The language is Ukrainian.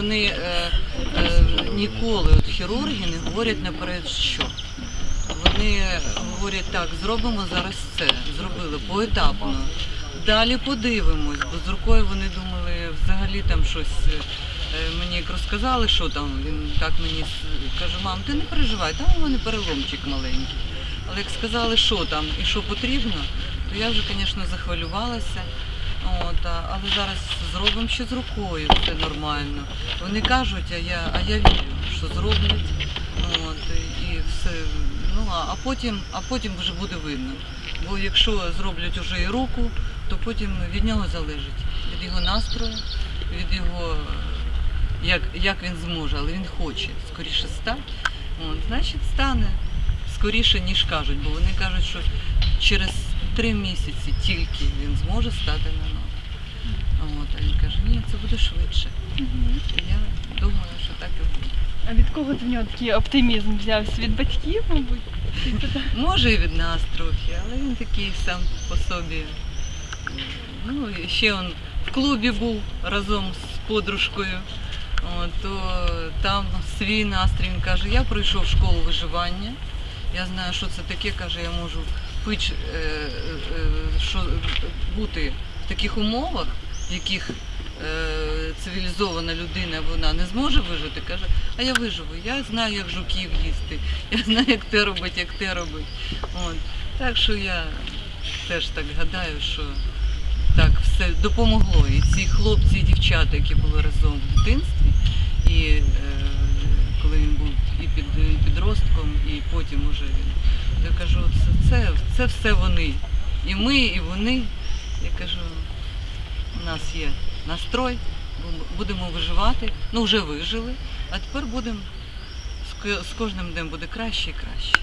вони е, е, ніколи, от хірурги, не говорять наперед що. Вони говорять так, зробимо зараз це, зробили поетапно. Далі подивимось, бо з рукою вони думали взагалі там щось. е, Мені розказали, що там, він так мені каже, мам, ти не переживай, там у мене переломчик маленький. Але як сказали, що там і що потрібно, то я вже, звісно, захвилювалася. От, але зараз зробимо ще з рукою, все нормально. Вони кажуть, а я, а я вірю, що зроблять. От, і все. Ну, а, потім, а потім вже буде видно. Бо якщо зроблять уже і руку, то потім від нього залежить. Від його настрою, від його, як, як він зможе, але він хоче скоріше стати. Значить, стане скоріше, ніж кажуть, бо вони кажуть, що через три місяці тільки він зможе стати на ноги. От, а він каже, ні, це буде швидше. І я думаю, що так і буде. А від кого ти в нього такий оптимізм взявся? Від батьків, мабуть? Може і від нас трохи, але він такий сам по собі. Ну, і ще він в клубі був разом з подружкою. От, то там свій настрій він каже, я пройшов школу виживання. Я знаю, що це таке, каже, я можу пич, е, е, е, що, бути в таких умовах, в яких цивілізована людина вона не зможе вижити. Каже, а я виживу. Я знаю, як жуків їсти, я знаю, як те робить, як те робить. От. Так що я теж так гадаю, що так все допомогло. І ці хлопці і дівчата, які були разом в дитинстві, і е, коли він був і під і підростком, і потім уже він. Я кажу, це, це, це все вони. І ми, і вони. Я кажу, у нас є настрой, будемо виживати. Ну вже вижили, а тепер будемо з кожним днем буде краще і краще.